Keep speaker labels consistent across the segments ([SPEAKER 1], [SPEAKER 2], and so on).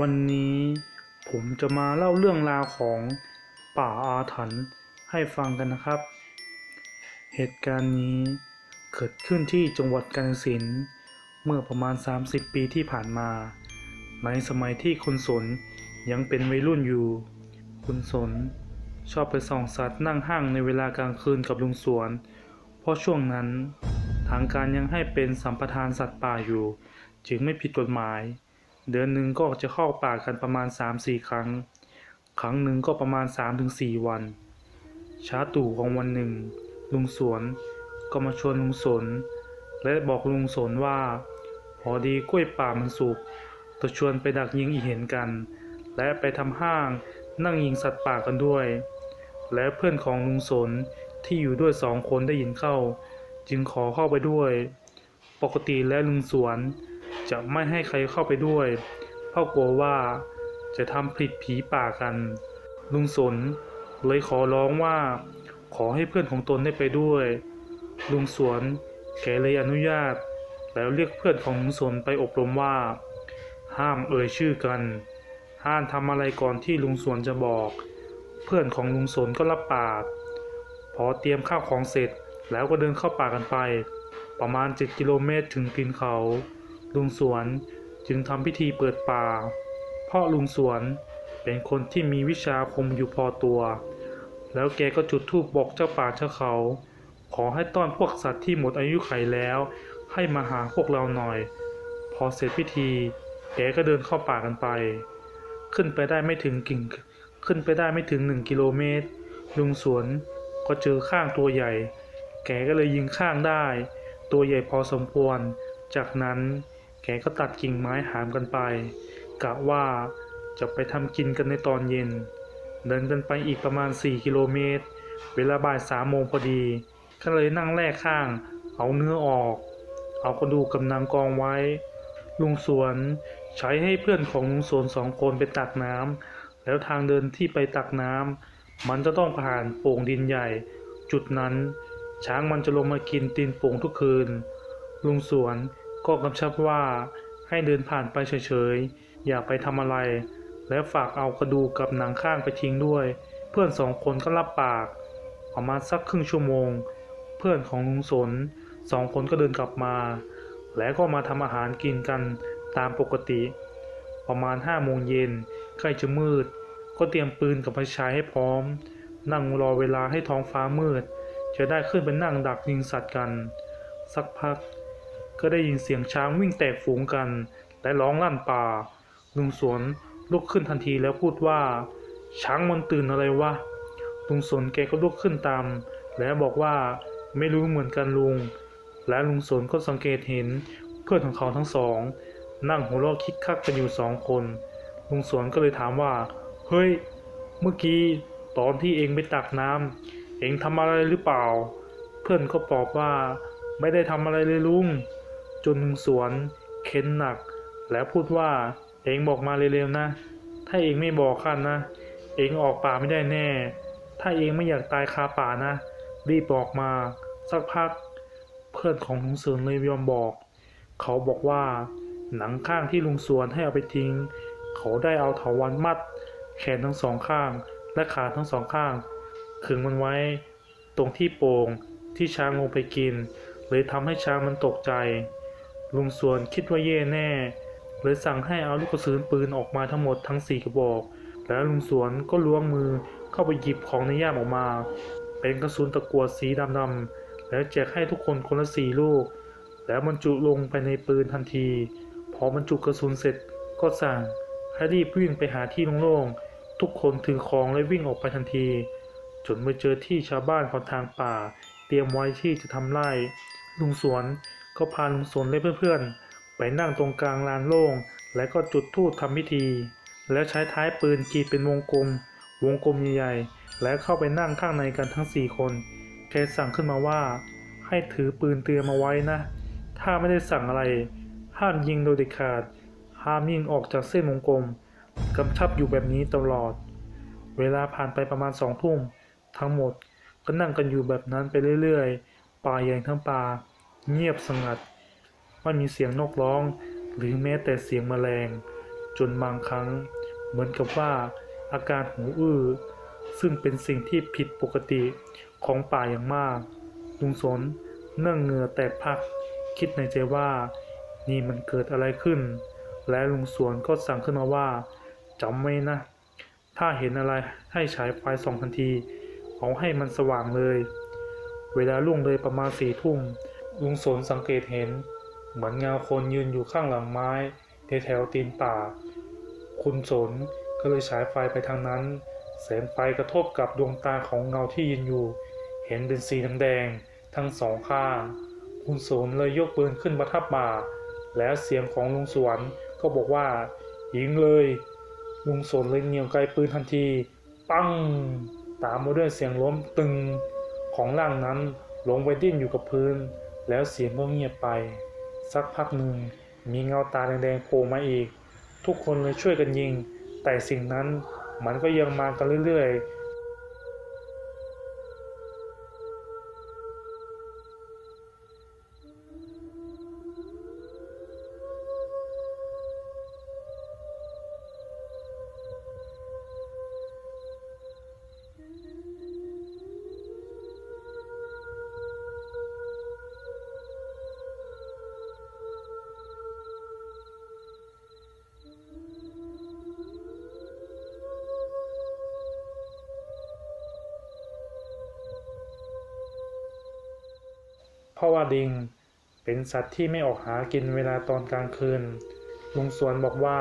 [SPEAKER 1] วันนี้ผมจะมาเล่าเรื่องราวของป่าอาถรรพ์ให้ฟังกันนะครับ เหตุการณ์นี้เกิดขึ้นที่จังหวัดกาฬสินธุ์เมื่อประมาณ 30 ปีที่ผ่านมา ในสมัยที่คุณสนยังเป็นวัยรุ่นอยู่ คุณสนชอบไปส่องสัตว์นั่งห้างในเวลากลางคืนกับลุงสวน เพราะช่วงนั้นทางการยังให้เป็นสัมปทานสัตว์ป่าอยู่ จึงไม่ผิดกฎหมาย เดือนหนึ่งก็จะเข้าป่ากันประมาณ 3-4 ครั้ง ครั้งหนึ่งก็ประมาณ 3-4 วัน ช้าตู่ของวันหนึ่ง ลุงสวนก็มาชวนลุงสน และบอกลุงสนว่า พอดีกล้วยป่ามันสุกจะชวนไปดักยิงอีเห็นกัน และไปทำห้างนั่งยิงสัตว์ป่ากันด้วย และเพื่อนของลุงสนที่อยู่ด้วยสองคนได้ยินเข้า จึงขอเข้าไปด้วย ปกติแล้วลุงสวน จะไม่ให้ใครเข้าไปด้วย เพราะกลัวว่าจะทำผิดผีป่ากัน ลุงสนเลยขอร้องว่า ขอให้เพื่อนของตนได้ไปด้วย ลุงสวนแกเลยอนุญาต แล้วเรียกเพื่อนของลุงสนไปอบรมว่า ห้ามเอ่ยชื่อกัน ห้ามทำอะไรก่อนที่ลุงสวนจะบอก เพื่อนของลุงสนก็รับปาก พอเตรียมข้าวของเสร็จแล้วก็เดินเข้าป่ากันไป ประมาณ 7 กิโลเมตรถึงตีนเขา ลุงสวนจึงทำพิธีเปิดป่า เพราะลุงสวนเป็นคนที่มีวิชาคมอยู่พอตัว แล้วแกก็จุดธูปบอกเจ้าป่าเจ้าเขา ขอให้ต้อนพวกสัตว์ที่หมดอายุไขแล้ว ให้มาหาพวกเราหน่อย พอเสร็จพิธีแกก็เดินเข้าป่ากันไป ขึ้นไปได้ไม่ถึงกิ่ง ขึ้นไปได้ไม่ถึงหนึ่งกิโลเมตร ลุงสวนก็เจอข้างตัวใหญ่ แกก็เลยยิงข้างได้ ตัวใหญ่พอสมควร จากนั้น แกก็ตัดกิ่งไม้หามกันไป กะว่าจะไปทำกินกันในตอนเย็น เดินกันไปอีกประมาณ 4 กิโลเมตร เวลาบ่ายสามโมงพอดี ก็เลยนั่งแลกข้าง เอาเนื้อออก เอากระดูกกำนังกองไว้ ลุงสวนใช้ให้เพื่อนของลุงสวนสองคนไปตักน้ำแล้วทางเดินที่ไปตักน้ำมันจะต้องผ่านโป่งดินใหญ่ จุดนั้น ช้างมันจะลงมากินตีนโป่งทุกคืน ลุงสวน ก็กำชับว่าให้เดินผ่านไปเฉยๆ อย่าไปทำอะไร และฝากเอากระดูกกับหนังข้างไปทิ้งด้วย เพื่อนสองคนก็รับปากประมาณสักครึ่งชั่วโมง เพื่อนของลุงสนสองคนก็เดินกลับมา แล้วก็มาทำอาหารกินกันตามปกติ ประมาณห้าโมงเย็นใกล้จะมืด ก็เตรียมปืนกับไฟฉายให้พร้อม นั่งรอเวลาให้ท้องฟ้ามืด จะได้ขึ้นไปนั่งดักยิงสัตว์กัน สักพัก ก็ได้ยินเสียงช้างวิ่งแตกฝูงกัน และร้องลั่นป่า ลุงสวนลุกขึ้นทันทีแล้วพูดว่า ช้างมันตื่นอะไรวะ ลุงสวนแกก็ลุกขึ้นตาม แล้วบอกว่าไม่รู้เหมือนกันลุง และลุงสวนก็สังเกตเห็นเพื่อนของเขาทั้งสอง นั่งหัวเราะคิกคักกันอยู่สองคน ลุงสวนก็เลยถามว่า เฮ้ย เมื่อกี้ตอนที่เองไปตักน้ำเองทำอะไรหรือเปล่า เพื่อนก็ตอบว่าไม่ได้ทำอะไรเลยลุง จนลุงสวน เค้นหนัก แล้วพูดว่าเองบอกมาเร็วๆนะ ถ้าเองไม่บอกข้านะ เองออกป่าไม่ได้แน่ ถ้าเองไม่อยากตายคาป่านะ รีบบอกมา สักพัก เพื่อนของลุงสวนเลยยอมบอก เขาบอกว่า หนังข้างที่ลุงสวนให้เอาไปทิ้ง เขาได้เอาเถาวัลย์มัด แขนทั้งสองข้าง และขาทั้งสองข้างขึงมันไว้ ตรงที่โป่งที่ช้างลงไปกินเลยทำให้ช้างมันตกใจ ลุงสวนคิดว่าเย่แน่เลยสั่งให้เอาลูกกระสุนปืนออกมาทั้งหมดทั้งสี่กระบอก แล้วลุงสวนก็ล้วงมือเข้าไปหยิบของในย่ามออกมา เป็นกระสุนตะกั่วสีดำๆแล้วแจกให้ทุกคนคนละสี่ลูก แล้วบรรจุลงไปในปืนทันที พอบรรจุกระสุนเสร็จก็สั่งให้รีบวิ่งไปหาที่โล่งๆทุกคนถือของและวิ่งออกไปทันที จนไปเจอที่ชาวบ้านของทางป่า เตรียมไว้ที่จะทำไร่ลุงสวน ก็พาลุงสนและเพื่อนๆ ไปนั่งตรงกลางลานโล่ง และก็จุดธูปทำพิธี แล้วใช้ท้ายปืนกรีดเป็นวงกลม วงกลมใหญ่ๆ และเข้าไปนั่งข้างในกันทั้งสี่คนแกสั่งขึ้นมาว่า ให้ถือปืนเตรียมมาไว้นะ ถ้าไม่ได้สั่งอะไร ห้ามยิงโดยเด็ดขาด ห้ามยิงออกจากเส้นวงกลม กำชับอยู่แบบนี้ตลอด เวลาผ่านไปประมาณสองทุ่ม ทั้งหมดก็นั่งกันอยู่แบบนั้นไปเรื่อยๆ ป่าใหญ่ทั้งป่า เงียบสงัด ไม่มีเสียงนกร้อง หรือแม้แต่เสียงแมลง จนบางครั้ง เหมือนกับว่าอาการหูอื้อ ซึ่งเป็นสิ่งที่ผิดปกติของป่าอย่างมาก ลุงสนเนื่องเหงื่อแตกพัก คิดในใจว่า นี่มันเกิดอะไรขึ้น และลุงสวนก็สั่งขึ้นมาว่าจำไว้นะ ถ้าเห็นอะไรให้ฉายไฟส่องทันที เอาให้มันสว่างเลย เวลาล่วงเลยประมาณสี่ทุ่ม ลุงสนสังเกตเห็น เหมือนเงาคนยืนอยู่ข้างหลังไม้แถวตีนป่า คุณสนก็เลยฉายไฟไปทางนั้น แสงไฟกระทบกับดวงตาของเงาที่ยืนอยู่ เห็นเป็นสีแดงๆทั้งสองข้าง คุณสนเลยยกปืนขึ้นมาทับบ่า แล้วเสียงของลุงสวนก็บอกว่ายิงเลย ลุงสนเลยเหนี่ยวไกลปืนทันที ปั้ง ตามมาด้วยเสียงล้มตึงของร่างนั้นลงไปดิ้นอยู่กับพื้น แล้วเสียงก็เงียบไป สักพักหนึ่งมีเงาตาแดงๆโผล่มาอีก ทุกคนเลยช่วยกันยิง แต่สิ่งนั้นมันก็ยังมากันเรื่อย ราะว่าดิง เป็นสัตว์ที่ไม่ออกหากินเวลาตอนกลางคืน ลุงสวนบอกว่า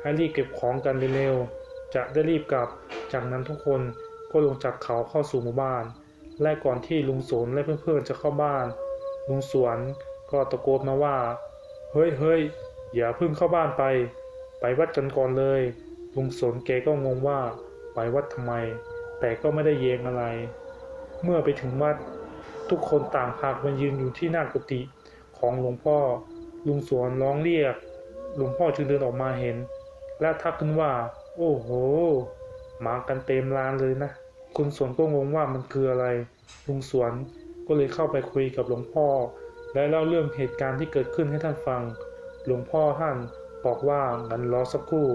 [SPEAKER 1] ให้รีบเก็บของกันเร็วๆ จะได้รีบกลับ จากนั้นทุกคนก็ลงจากเขาเข้าสู่หมู่บ้าน และก่อนที่ลุงสวนและเพื่อนๆจะเข้าบ้าน ลุงสวนก็ตะโกนมาว่า เฮ้ยเฮ้ยอย่าเพิ่งเข้าบ้านไป ไปวัดกันก่อนเลย ลุงสนแกก็งงว่าไปวัดทำไม แต่ก็ไม่ได้เยงอะไร เมื่อไปถึงวัด ทุกคนต่างพากันยืนอยู่ที่หน้ากุฏิของหลวงพ่อ ลุงสวนร้องเรียก หลวงพ่อจึงเดินออกมาเห็น และทักขึ้นว่า โอ้โห มากันเต็มลานเลยนะ คุณสวนก็งงว่ามันคืออะไร ลุงสวนก็เลยเข้าไปคุยกับหลวงพ่อ และเล่าเรื่องเหตุการณ์ที่เกิดขึ้นให้ท่านฟัง หลวงพ่อท่านบอกว่างั้นรอสักครู่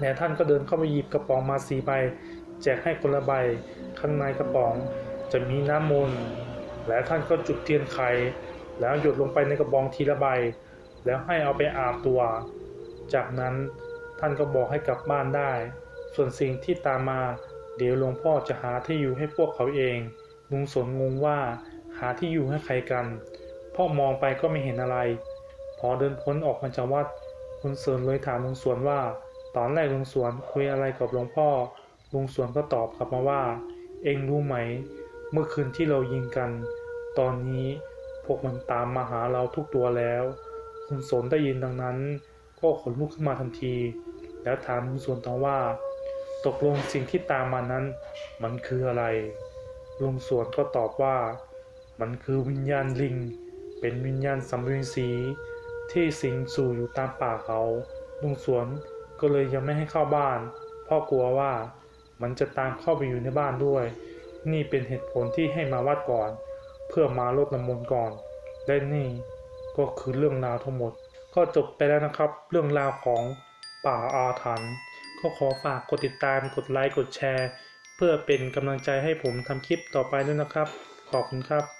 [SPEAKER 1] และท่านก็เดินเข้าไปหยิบกระป๋องมาสีใบ แจกให้คนละใบ ข้างในกระป๋องจะมีน้ำมนต์ และท่านก็จุดเทียนไขแล้วหยดลงไปในกระบองทีละใบ แล้วให้เอาไปอาบตัว จากนั้นท่านก็บอกให้กลับบ้านได้ ส่วนสิ่งที่ตามมา เดี๋ยวหลวงพ่อจะหาที่อยู่ให้พวกเขาเอง ลุงสนงงว่าหาที่อยู่ให้ใครกันพราะมองไปก็ไม่เห็นอะไร พอเดินพ้นออกมาจากวัด คุณเสริญเลยถามลุงสวนว่า ตอนแรกลุงสวนคุยอะไรกับหลวงพ่อ ลุงสวนก็ตอบกลับมาว่า เองรู้ไหม เมื่อคืนที่เรายิงกัน ตอนนี้พวกมันตามมาหาเราทุกตัวแล้ว คุณสนได้ยินดังนั้น ก็ขนลุกขึ้นมาทันที แล้วถามลุงสวนต่อว่า ตกลงสิ่งที่ตามมานั้น มันคืออะไร ลุงสวนก็ตอบว่า มันคือวิญญาณลิง เป็นวิญญาณสัมภเวสีที่สิงสู่อยู่ตามป่าเขา ลุงสวนก็เลยยังไม่ให้เข้าบ้านเพราะกลัวว่ามันจะตามเข้าไปอยู่ในบ้านด้วย นี่เป็นเหตุผลที่ให้มาวัดก่อน เพื่อมาลดน้ำมนต์ก่อน และนี่ก็คือเรื่องราวทั้งหมด ก็จบไปแล้วนะครับ เรื่องราวของป่าอาถรรพ์ก็ขอฝากกดติดตามกดไลค์กดแชร์ เพื่อเป็นกำลังใจให้ผมทำคลิปต่อไปด้วยนะครับ ขอบคุณครับ